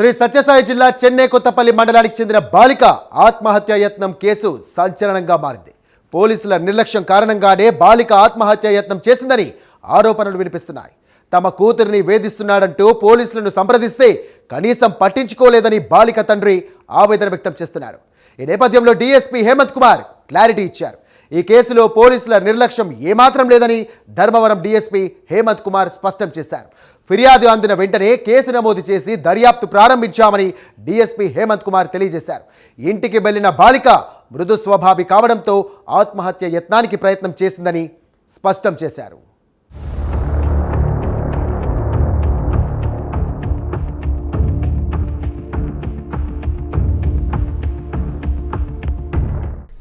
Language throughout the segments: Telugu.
శ్రీ సత్యసాయి జిల్లా చెన్నై కొత్తపల్లి మండలానికి చెందిన బాలిక ఆత్మహత్య యత్నం కేసు సంచలనంగా మారింది. పోలీసుల నిర్లక్ష్యం కారణంగానే బాలిక ఆత్మహత్య యత్నం చేసిందని ఆరోపణలు వినిపిస్తున్నాయి. తమ కూతురిని వేధిస్తున్నాడంటూ పోలీసులను సంప్రదిస్తే కనీసం పట్టించుకోలేదని బాలిక తండ్రి ఆవేదన వ్యక్తం చేస్తున్నాడు. ఈ నేపథ్యంలో డీఎస్పీ హేమంత్ కుమార్ క్లారిటీ ఇచ్చారు. ఈ కేసులో పోలీసుల నిర్లక్ష్యం ఏమాత్రం లేదని ధర్మవరం డీఎస్పీ హేమంత్ కుమార్ స్పష్టం చేశారు. ఫిర్యాదు అందిన వెంటనే కేసు నమోదు చేసి దర్యాప్తు ప్రారంభించామని డీఎస్పీ హేమంత్ కుమార్ తెలియజేశారు. ఇంటికి వెళ్ళిన బాలిక మృదు స్వభావి కావడంతో ఆత్మహత్య యత్నానికి ప్రయత్నం చేసిందని స్పష్టం చేశారు.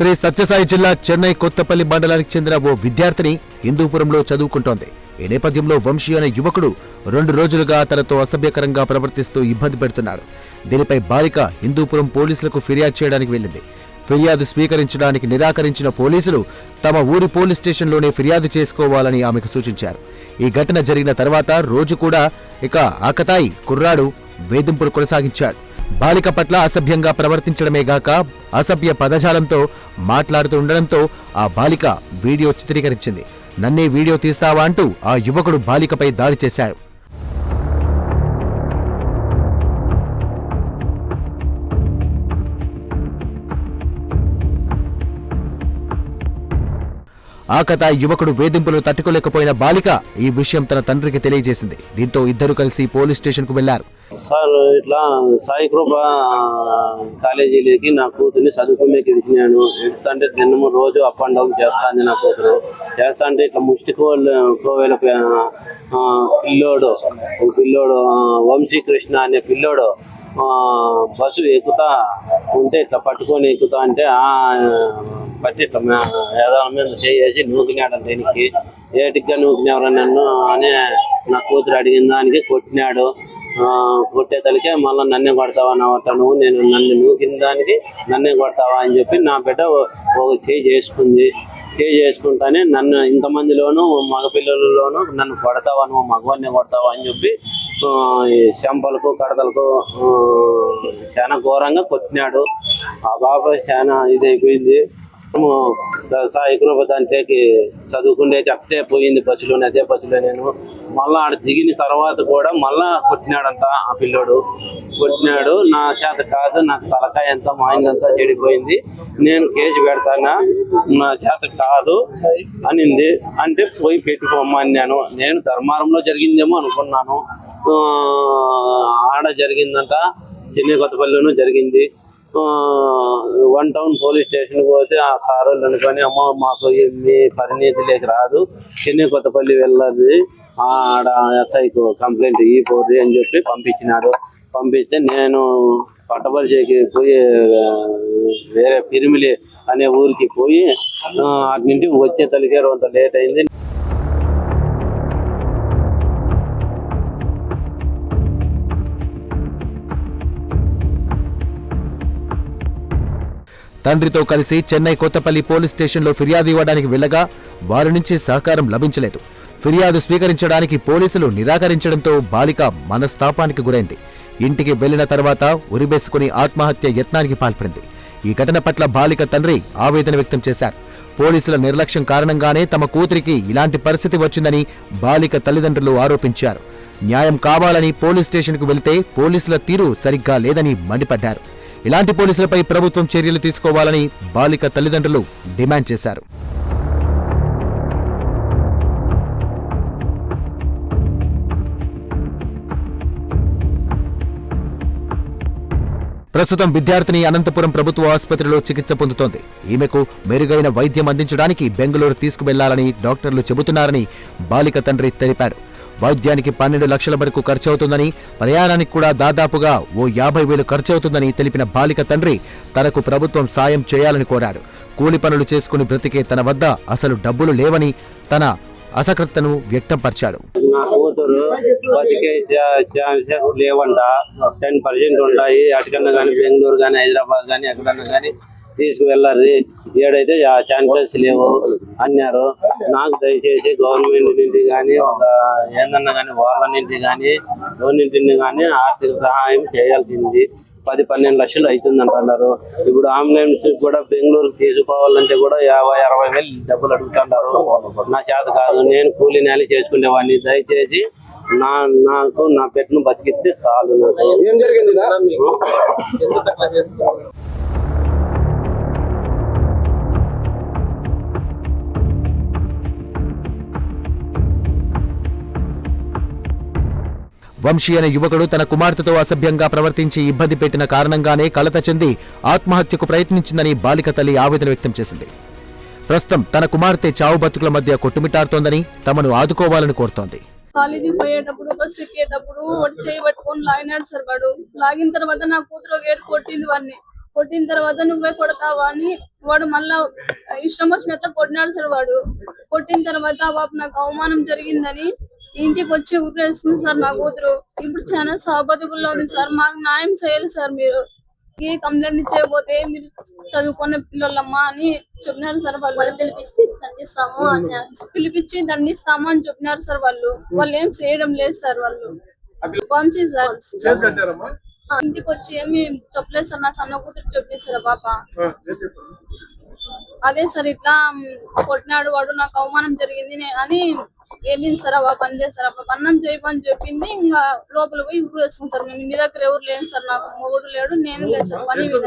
శ్రీ సత్యసాయి జిల్లా చెన్నై కొత్తపల్లి మండలానికి చెందిన ఓ విద్యార్థిని హిందూపురంలో చదువుకుంటోంది. ఈ నేపథ్యంలో వంశీ అనే యువకుడు రెండు రోజులుగా తనతో అసభ్యకరంగా ప్రవర్తిస్తూ ఇబ్బంది పెడుతున్నాడు దీనిపై బాలిక హిందూపురం పోలీసులకు ఫిర్యాదు చేయడానికి వెళ్ళింది. ఫిర్యాదు స్వీకరించడానికి నిరాకరించిన పోలీసులు తమ ఊరి పోలీస్ స్టేషన్లోనే ఫిర్యాదు చేసుకోవాలని ఆమెకు సూచించారు. ఈ ఘటన జరిగిన తర్వాత రోజు కూడా ఇక ఆకతాయి కుర్రాడు వేధింపులు కొనసాగించాడు. బాలిక పట్ల అసభ్యంగా ప్రవర్తించడమే గాక అసభ్య పదజాలంతో మాట్లాడుతుండడంతో ఆ బాలిక వీడియో చిత్రీకరించింది. నన్నే వీడియో తీస్తావా అంటూ ఆ యువకుడు బాలికపై దాడి చేశాడు. ఆకత యువకుడు వేధింపులు తట్టుకోలేకపోయిన బాలిక ఈ విషయం తన తండ్రికి తెలియజేసింది. దీంతో ఇద్దరు కలిసి పోలీస్ స్టేషన్కు వెళ్ళారు సార్ ఇట్లా సాయి కృప కాలేజీలోకి నా కూతుర్ని చదువుకోమేకి ఇచ్చినాను అంటే దినము రోజు అప్ అండ్ డౌన్ చేస్తాంది నా కూతురు. చేస్తా అంటే ఇట్లా ముష్టి కోవెల పిల్లోడు పిల్లోడు వంశీ వంశీకృష్ణ అనే పిల్లోడు బస్సు ఎక్కుతా ఉంటే ఇట్లా పట్టుకొని ఎక్కుతా అంటే ఆ ఇట్లా మీద చేసి నూకినాడు దీనికి. ఏటిగ్గా నూకినవరా నన్ను అని నా కూతురు అడిగిన దానికి కొట్టినాడు. కొట్టే కొట్టేతలకే మళ్ళీ నన్నే కొడతావా నా నువ్వు నేను నన్ను నూకిన దానికి నన్నే కొడతావా అని చెప్పి నా బిడ్డ ఓ- ఒక చేయి చేసుకుంది చేయి చేసుకుంటానే నన్ను ఇంతమందిలోనూ మగపిల్లలలోనూ నన్ను కొడతావా నువ్వు మగవాడిని కొడతావా అని చెప్పి చెంపలకు కడతలకు చాలా ఘోరంగా కొట్టినాడు. ఆ బాబు చాలా ఇదైపోయింది. దాంట్లోకి చదువుకుండే అత్తే పోయింది బస్సులోనే అదే బస్సులో నేను. మళ్ళా ఆడ దిగిన తర్వాత కూడా మళ్ళా కొట్టినాడంట ఆ పిల్లోడు. కొట్టినాడు నా చేత కాదు నాకు తలకాయ అంతా మైండ్ చెడిపోయింది నేను కేసు పెడతానా? నా చేత కాదు అనింది. అంటే పోయి పెట్టుకోమన్నాను నేను ధర్మారంలో జరిగిందేమో అనుకున్నాను. ఆడ జరిగిందంట చెన్నై కొత్తపల్లిలోనూ జరిగింది. వన్ టౌన్ పోలీస్ స్టేషన్ పోతే ఆ సార్ అనుకొని అమ్మ మాకు మీ పరిణితిలోకి రాదు. చెన్నై కొత్తపల్లి వెళ్ళదు. ఆడ ఎస్ఐకు కంప్లైంట్ ఈ పోర్రి అని చెప్పి పంపించినాడు. పంపిస్తే నేను పట్టపరిచేకి పోయి వేరే పిరిమిలి అనే ఊరికి పోయి అటు నుండి వచ్చే తలికే అంత లేట్ అయింది. తండ్రితో కలిసి చెన్నై కొత్తపల్లి పోలీస్ స్టేషన్లో ఫిర్యాదు ఇవ్వడానికి వెళ్ళగా వారి నుంచి సహకారం లభించలేదు. ఫిర్యాదు స్వీకరించడానికి పోలీసులు నిరాకరించడంతో బాలిక మనస్తాపానికి గురైంది. ఇంటికి వెళ్ళిన తర్వాత ఉరిబేసుకుని ఆత్మహత్య యత్నానికి పాల్పడింది. ఈ ఘటన పట్ల బాలిక తండ్రి ఆవేదన వ్యక్తం చేశారు. పోలీసుల నిర్లక్ష్యం కారణంగానే తమ కూతురికి ఇలాంటి పరిస్థితి వచ్చిందని బాలిక తల్లిదండ్రులు ఆరోపించారు. న్యాయం కావాలని పోలీస్ స్టేషన్కు వెళితే పోలీసుల తీరు సరిగ్గా లేదని మండిపడ్డారు. ఇలాంటి పోలీసులపై ప్రభుత్వం చర్యలు తీసుకోవాలని బాలిక తల్లిదండ్రులు డిమాండ్ చేశారు. ప్రస్తుతం విద్యార్థిని అనంతపురం ప్రభుత్వ ఆసుపత్రిలో చికిత్స పొందుతోంది. ఈమెకు మెరుగైన వైద్యం అందించడానికి బెంగళూరు తీసుకువెళ్ళాలని డాక్టర్లు చెబుతున్నారని బాలిక తండ్రి తెలిపాడు వైద్యానికి పన్నెండు లక్షల వరకు ఖర్చవుతుందని ప్రయాణానికి కూడా దాదాపుగా ఓ యాభై వేలు ఖర్చవుతుందని తెలిపిన బాలిక తండ్రి తనకు ప్రభుత్వం సాయం చేయాలని కోరాడు. కూలి పనులు చేసుకుని బ్రతికే తన వద్ద అసలు డబ్బులు లేవని తన అసకృతను వ్యక్తంపరిచాడు. నా కూతురు బతికే ఛాన్సెస్ లేవంట. టెన్ పర్సెంట్ ఉంటాయి. అటుకన్నా కానీ బెంగళూరు కానీ హైదరాబాద్ కానీ ఎక్కడన్నా కానీ తీసుకువెళ్ళారు ఏడైతే ఛాన్సెస్ లేవు అన్నారు. నాకు దయచేసి గవర్నమెంట్ నుండి కానీ ఒక ఏందన్నా కానీ వాళ్ళ నుంచి కానీ ఎవరింటిని కానీ ఆర్థిక సహాయం చేయాల్సింది. పది పన్నెండు లక్షలు అవుతుంది అంటున్నారు ఇప్పుడు అంబులెన్స్ కూడా బెంగళూరుకి తీసుకోవాలంటే కూడా యాభై అరవై వేలు డబ్బులు అడుగుతుంటారు. నా చేత కాదు నేను కూలీ నేల చేసుకునేవాడిని. దయచేసి నా నాకు నా పెట్టను బతికిస్తే చాలు. ఏం జరిగింది వంశీ అనే యువకుడు తన కుమార్తెతో అసభ్యంగా ప్రవర్తించి ఇబ్బంది పెట్టిన కారణంగానే కలత చెంది ఆత్మహత్యకు ప్రయత్నించిందని బాలిక తల్లి ఆవేదన వ్యక్తం చేసింది. ప్రస్తుతం తన కుమార్తె చావు బతుకుల మధ్య కొట్టుమిట్టాడుతోందని తమను ఆదుకోవాలని కోరుతోంది. కాలేజీకి పోయేటప్పుడు బస్సు ఎక్కేటప్పుడు వాడు చేయి పట్టుకొని లాగినాడు సార్ వాడు. లాగిన తర్వాత నా కూతురు ఏడు కొట్టింది వాడిని. కొట్టిన తర్వాత నువ్వే కొడతావా అని వాడు మళ్ళా ఇష్టం వచ్చినట్లు కొట్టినాడు సార్ వాడు. కొట్టిన తర్వాత బాబు నాకు అవమానం జరిగిందని ఇంటికి వచ్చి ఊరేసుకుంది సార్ నా కూతురు. ఇప్పుడు చాలా సాబతుకుల్లో ఉంది సార్. మాకు న్యాయం చేయాలి సార్ మీరు. ఏ కంప్లైంట్ చేయకపోతే మీరు చదువుకున్న పిల్లలమ్మా అని చెప్పినారు సార్ వాళ్ళు. పిలిపిస్తే దండిస్తాము పిలిపించి దండిస్తాము అని చెప్పినారు సార్ వాళ్ళు. వాళ్ళు ఏం చేయడం లేదు సార్ వాళ్ళు. వంశీ సార్. ఇంటికి వచ్చి ఏమి చెప్పలేదు సార్ నా సన్న కూతురు ఆ పాప? అదే సార్ ఇట్లా కొట్టినాడు వాడు నాకు అవమానం జరిగింది అని వెళ్ళింది సార్ ఆ పాప పని చేస్తారు ఆ పాప అన్నం చేయమని చెప్పింది ఇంకా లోపల పోయి ఊరు వేసుకుని సార్. మేము ఇంటి దగ్గర ఎవరు లేము సార్ నాకు మొగుడు లేడు నేను లేదు సార్ పని మీద.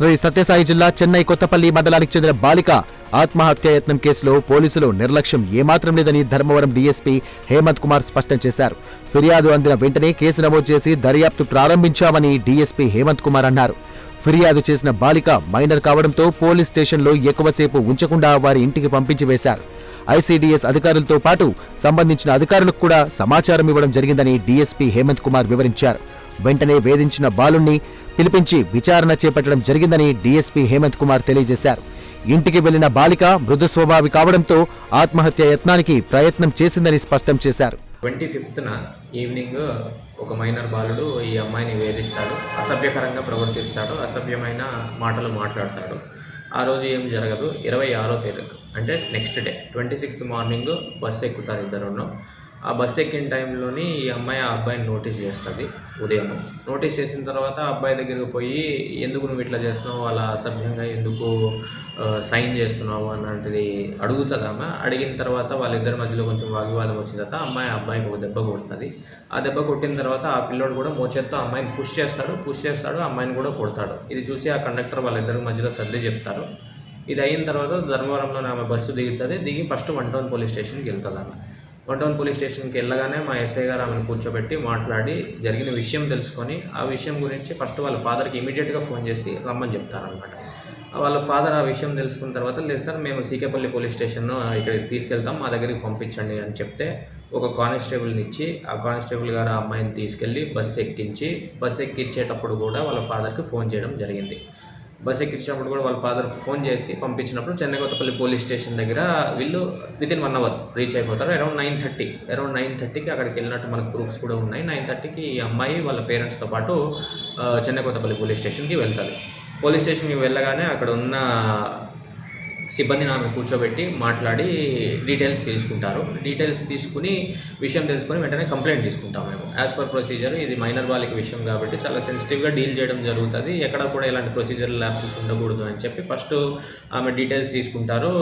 శ్రీ సత్యసాయి జిల్లా చెన్నై కొత్తపల్లి మండలానికి చెందిన బాలిక ఆత్మహత్యాయత్నం కేసులో పోలీసులు నిర్లక్ష్యం ఏమాత్రం లేదని ధర్మవరం డీఎస్పీ హేమంత్ కుమార్ స్పష్టం చేశారు. ఫిర్యాదు అందిన వెంటనే కేసు నమోదు చేసి దర్యాప్తు ప్రారంభించామని డీఎస్పీ హేమంత్ కుమార్ అన్నారు. ఫిర్యాదు చేసిన బాలిక మైనర్ కావడంతో పోలీస్ స్టేషన్లో ఎక్కువసేపు ఉంచకుండా వారి ఇంటికి పంపించి వేశారు. ఐసీడీఎస్ అధికారులతో పాటు సంబంధించిన అధికారులకు కూడా సమాచారం ఇవ్వడం జరిగిందని డీఎస్పీ హేమంత్ కుమార్ వివరించారు. వెంటనే వేధించిన బాలుణ్ణి పిలిపించి విచారణ చేపట్టడం జరిగిందని డీఎస్పీ హేమంత్ కుమార్ తెలియజేశారు. ఇంటికి వెళ్ళిన బాలిక మృదు స్వభావి కావడంతో ఆత్మహత్య యత్నానికి ప్రయత్నం చేసిందని స్పష్టం చేశారు. ట్వంటీ ఫిఫ్త్న ఈవినింగ్ ఒక మైనర్ బాలుడు ఈ అమ్మాయిని వేధిస్తాడు అసభ్యకరంగా ప్రవర్తిస్తాడు అసభ్యమైన మాటలు మాట్లాడతాడు. ఆ రోజు ఏం జరగదు ఇరవై ఆరో తారీఖు అంటే next day twenty sixth morning bus ఎక్కుతారు ఇద్దరును. ఆ బస్సు ఎక్కిన టైంలోని ఈ అమ్మాయి ఆ అబ్బాయిని నోటీస్ చేస్తుంది ఉదయం. నోటీస్ చేసిన తర్వాత అబ్బాయి దగ్గరికి పోయి ఎందుకు నువ్వు ఇట్లా చేస్తున్నావు? అలా అసభ్యంగా ఎందుకు సైన్ చేస్తున్నావు? అన్నది అడుగుతుంది ఆమె. అడిగిన తర్వాత వాళ్ళిద్దరి మధ్యలో కొంచెం వాగ్వివాదం వచ్చిన తర్వాత అమ్మాయి ఆ అబ్బాయికి ఒక దెబ్బ కొడుతుంది. ఆ దెబ్బ కొట్టిన తర్వాత ఆ పిల్లోడు కూడా మోచేత్తో అమ్మాయిని పుష్ చేస్తాడు. పుష్ చేస్తాడు అమ్మాయిని కూడా కొడతాడు. ఇది చూసి ఆ కండక్టర్ వాళ్ళిద్దరి మధ్యలో సర్ది చెప్తారు. ఇది అయిన తర్వాత ధర్మవరంలో ఆమె బస్సు దిగుతుంది. దిగి ఫస్ట్ వన్ టౌన్ పోలీస్ స్టేషన్కి వెళ్తుంది ఆమె. వన్ పోలీస్ స్టేషన్కి వెళ్ళగానే మా ఎస్ఐ గారు ఆమెను కూర్చోబెట్టి మాట్లాడి జరిగిన విషయం తెలుసుకొని ఆ విషయం గురించి ఫస్ట్ వాళ్ళ ఫాదర్కి ఇమీడియట్గా ఫోన్ చేసి రమ్మని చెప్తారనమాట వాళ్ళ ఫాదర్ ఆ విషయం తెలుసుకున్న తర్వాత లేదు సార్ మేము సీకేపల్లి పోలీస్ స్టేషన్ ఇక్కడికి తీసుకెళ్తాం మా దగ్గరికి పంపించండి అని చెప్తే ఒక కానిస్టేబుల్ని ఇచ్చి ఆ కానిస్టేబుల్ గారు ఆ అమ్మాయిని తీసుకెళ్ళి బస్సు ఎక్కించి బస్సు ఎక్కించేటప్పుడు కూడా వాళ్ళ ఫాదర్కి ఫోన్ చేయడం జరిగింది. బస్ ఎక్కించినప్పుడు కూడా వాళ్ళ ఫాదర్ ఫోన్ చేసి పంపించినప్పుడు చెన్నై కొత్తపల్లి పోలీస్ స్టేషన్ దగ్గర వీళ్ళు within one hour reach అయిపోతారు. Around nine thirty around nine థర్టీకి అక్కడికి వెళ్ళినట్టు మనకు ప్రూఫ్స్ కూడా ఉన్నాయి. నైన్ థర్టీకి ఈ అమ్మాయి వాళ్ళ పేరెంట్స్తో పాటు ఆ, చెన్నై కొత్తపల్లి పోలీస్ స్టేషన్కి వెళ్తారు పోలీస్ స్టేషన్కి వెళ్ళగానే అక్కడ ఉన్న సిబ్బందిని ఆమె కూర్చోబెట్టి మాట్లాడి డీటెయిల్స్ తీసుకుంటారు. డీటెయిల్స్ తీసుకుని విషయం తెలుసుకుని వెంటనే కంప్లైంట్ తీసుకుంటాం మేము. యాజ్ పర్ ప్రొసీజర్ ఇది మైనర్ వాళ్ళకి విషయం కాబట్టి చాలా సెన్సిటివ్గా డీల్ చేయడం జరుగుతుంది. ఎక్కడ కూడా ఇలాంటి ప్రొసీజర్ ల్యాబ్సెస్ ఉండకూడదు అని చెప్పి ఫస్ట్ ఆమె డీటెయిల్స్ తీసుకుంటారు.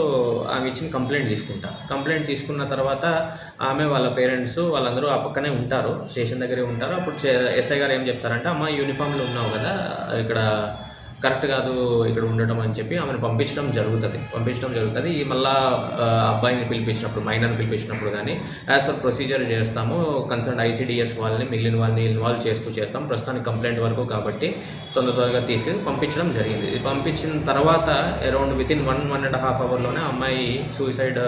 ఆమె ఇచ్చిన కంప్లైంట్ తీసుకుంటారు. కంప్లైంట్ తీసుకున్న తర్వాత ఆమె వాళ్ళ పేరెంట్స్ వాళ్ళందరూ ఆ పక్కనే ఉంటారు. స్టేషన్ దగ్గరే ఉంటారు. అప్పుడు ఎస్ఐ గారు ఏం చెప్తారంటే అమ్మ యూనిఫామ్లో ఉన్నావు కదా ఇక్కడ కరెక్ట్ కాదు ఇక్కడ ఉండటం అని చెప్పి ఆమెను పంపించడం జరుగుతుంది. పంపించడం జరుగుతుంది. ఈ మళ్ళా అబ్బాయిని పిలిపించినప్పుడు మైనర్ని పిలిపించినప్పుడు కానీ యాజ్ పర్ ప్రొసీజర్ చేస్తాము. కన్సర్న్ ఐసీడిఎస్ వాళ్ళని మిగిలిన వాళ్ళని ఇన్వాల్వ్ చేస్తూ చేస్తాం. ప్రస్తుతానికి కంప్లైంట్ వరకు కాబట్టి తొందర త్వరగా తీసుకెళ్ళి పంపించడం జరిగింది. ఇది పంపించిన తర్వాత around within one one and half అవర్లోనే అమ్మాయి సూసైడ్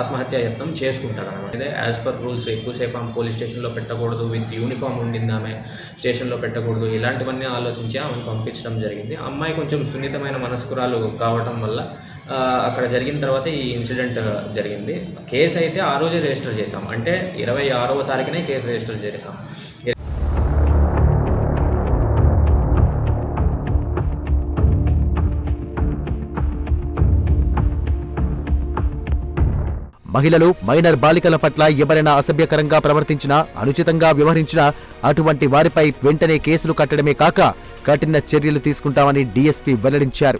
ఆత్మహత్య యత్నం చేసుకుంటారు అనమాట యాజ్ పర్ రూల్స్ ఎక్కువసేపు ఆమె పోలీస్ స్టేషన్లో పెట్టకూడదు విత్ యూనిఫామ్ ఉండింది ఆమె స్టేషన్లో పెట్టకూడదు ఇలాంటివన్నీ ఆలోచించి ఆమెను పంపించడం జరిగింది. అమ్మాయి కొంచెం సున్నితమైన మనస్కురాలు కావటం వల్ల అక్కడ జరిగిన తర్వాత ఈ ఇన్సిడెంట్ జరిగింది. కేసు అయితే ఆ రోజే రిజిస్టర్ చేసాం అంటే ఇరవై ఆరవ తారీఖునే కేసు రిజిస్టర్ చేసాం మహిళలు మైనర్ బాలికల పట్ల ఎవరైనా అసభ్యకరంగా ప్రవర్తించినా అనుచితంగా వ్యవహరించినా అటువంటి వారిపై వెంటనే కేసులు కట్టడమే కాక కఠిన చర్యలు తీసుకుంటామని డీఎస్పీ వెల్లడించారు.